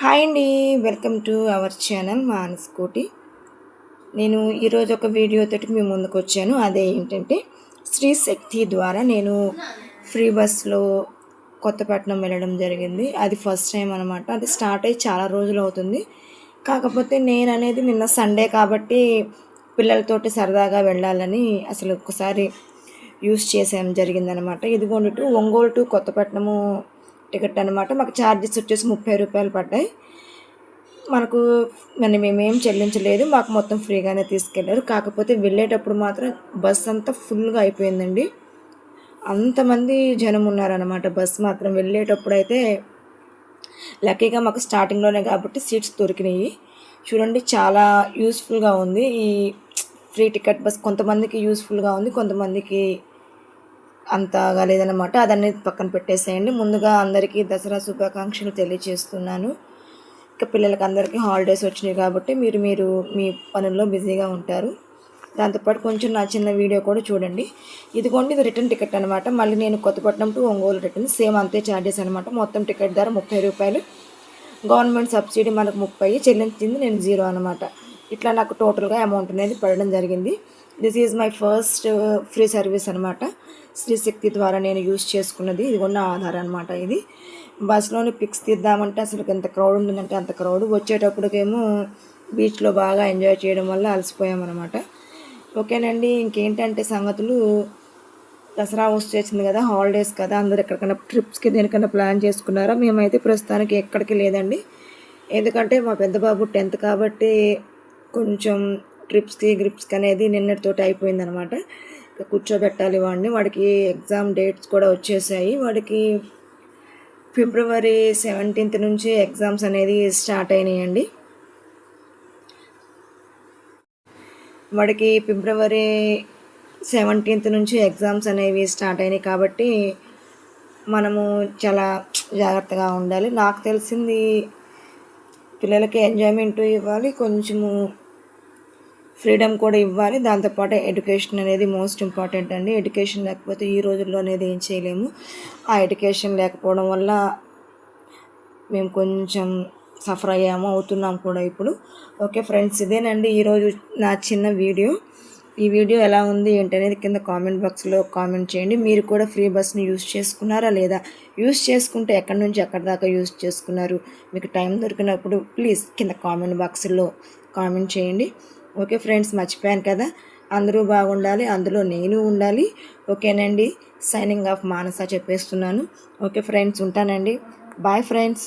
Hi అండి welcome to our channel Manas Koti. నేను ఈరోజు ఒక వీడియోతోటి మీ ముందుకు వచ్చాను. అదే ఏంటంటే శ్రీ శక్తి ద్వారా నేను ఫ్రీ బస్లో కొత్తపట్నం వెళ్ళడం జరిగింది. అది ఫస్ట్ టైం అనమాట అది స్టార్ట్ అయ్యి చాలా రోజులు అవుతుంది. కాకపోతే నేను అనేది నిన్న సండే కాబట్టి పిల్లలతోటి సరదాగా వెళ్ళాలని అసలు ఒకసారి యూస్ చేసాం జరిగిందనమాట ఇదిగోండి to Ongole to Kothapatnam ticket అనమాట మాకు ఛార్జెస్ వచ్చేసి ముప్పై రూపాయలు పడ్డాయి. మనకు మరి మేమేం చెల్లించలేదు. మాకు మొత్తం ఫ్రీగానే తీసుకెళ్ళారు కాకపోతే వెళ్ళేటప్పుడు మాత్రం బస్ అంతా ఫుల్గా అయిపోయిందండి. అంతమంది జనం ఉన్నారనమాట బస్ మాత్రం. వెళ్ళేటప్పుడు అయితే లక్కీగా మాకు స్టార్టింగ్లోనే కాబట్టి సీట్స్ దొరికినాయి. చూడండి చాలా యూస్ఫుల్గా ఉంది. ఈ ఫ్రీ టికెట్ బస్ కొంతమందికి యూస్ఫుల్గా ఉంది కొంతమందికి అంతగా లేదనమాట అదన్నీ పక్కన పెట్టేసేయండి. ముందుగా అందరికీ దసరా శుభాకాంక్షలు తెలియజేస్తున్నాను. ఇంకా పిల్లలకి అందరికీ హాలిడేస్ వచ్చినాయి కాబట్టి మీరు మీరు మీ పనుల్లో బిజీగా ఉంటారు. దాంతోపాటు కొంచెం నా చిన్న వీడియో కూడా చూడండి. ఇదిగోండి ఇది రిటర్న్ టికెట్ అనమాట మళ్ళీ నేను Kothapatnam to Ongole return same అంతే ఛార్జెస్ అనమాట మొత్తం టికెట్ ధర ముప్పై రూపాయలు. గవర్నమెంట్ సబ్సిడీ మనకు ముప్పై చెల్లించింది నేను జీరో అనమాట ఇట్లా నాకు టోటల్గా అమౌంట్ అనేది పడడం జరిగింది. This is my first free service అనమాట శ్రీశక్తి ద్వారా నేను యూస్ చేసుకున్నది ఇది ఉన్న ఆధార్ అనమాట ఇది. బస్సులోని పిక్స్ తీద్దామంటే అసలు ఎంత క్రౌడ్ ఉంటుందంటే అంత క్రౌడ్. వచ్చేటప్పటికేమో బీచ్లో బాగా ఎంజాయ్ చేయడం వల్ల అలసిపోయామన్నమాట ఓకేనండి ఇంకేంటంటే సంగతులు? దసరా వచ్చేసింది కదా హాలిడేస్ కదా అందరు ఎక్కడికైనా ట్రిప్స్కి దేనికైనా ప్లాన్ చేసుకున్నారా? మేమైతే ప్రస్తుతానికి ఎక్కడికి లేదండి. ఎందుకంటే మా పెద్ద బాబు టెన్త్ కాబట్టి కొంచెం ట్రిప్స్కి గ్రిప్స్కి అనేది నిన్నటితోటి అయిపోయిందనమాట కూర్చోబెట్టాలి వాడిని. వాడికి ఎగ్జామ్ డేట్స్ కూడా వచ్చేసాయి. వాడికి ఫిబ్రవరి సెవెంటీన్త్ నుంచి ఎగ్జామ్స్ అనేది స్టార్ట్ అయినాయండి. వాడికి ఫిబ్రవరి సెవెంటీన్త్ నుంచి ఎగ్జామ్స్ అనేవి స్టార్ట్ అయినాయి కాబట్టి మనము చాలా జాగ్రత్తగా ఉండాలి. నాకు తెలిసింది పిల్లలకి ఎంజాయ్మెంట్ ఇవ్వాలి. కొంచెము ఫ్రీడమ్ కూడా ఇవ్వాలి. దాంతోపాటు ఎడ్యుకేషన్ అనేది మోస్ట్ ఇంపార్టెంట్ అండి. ఎడ్యుకేషన్ లేకపోతే ఈ రోజుల్లో అనేది ఏం చేయలేము. ఆ ఎడ్యుకేషన్ లేకపోవడం వల్ల మేము కొంచెం సఫర్ అయ్యాము అవుతున్నాం కూడా ఇప్పుడు. ఓకే ఫ్రెండ్స్ ఇదేనండి ఈరోజు నా చిన్న వీడియో. ఈ వీడియో ఎలా ఉంది ఏంటనేది కింద కామెంట్ బాక్స్లో కామెంట్ చేయండి. మీరు కూడా ఫ్రీ బస్ని యూస్ చేసుకున్నారా లేదా? యూస్ చేసుకుంటే ఎక్కడి నుంచి ఎక్కడి దాకా యూస్ చేసుకున్నారు? మీకు టైం దొరికినప్పుడు ప్లీజ్ కింద కామెంట్ బాక్స్లో కామెంట్ చేయండి. ఓకే ఫ్రెండ్స్ మర్చిపోయాను కదా. అందరూ బాగుండాలి అందులో నేను ఉండాలి. ఓకేనండి సైనింగ్ ఆఫ్ మానస చెప్పేస్తున్నాను. ఓకే ఫ్రెండ్స్ ఉంటానండి. Bye friends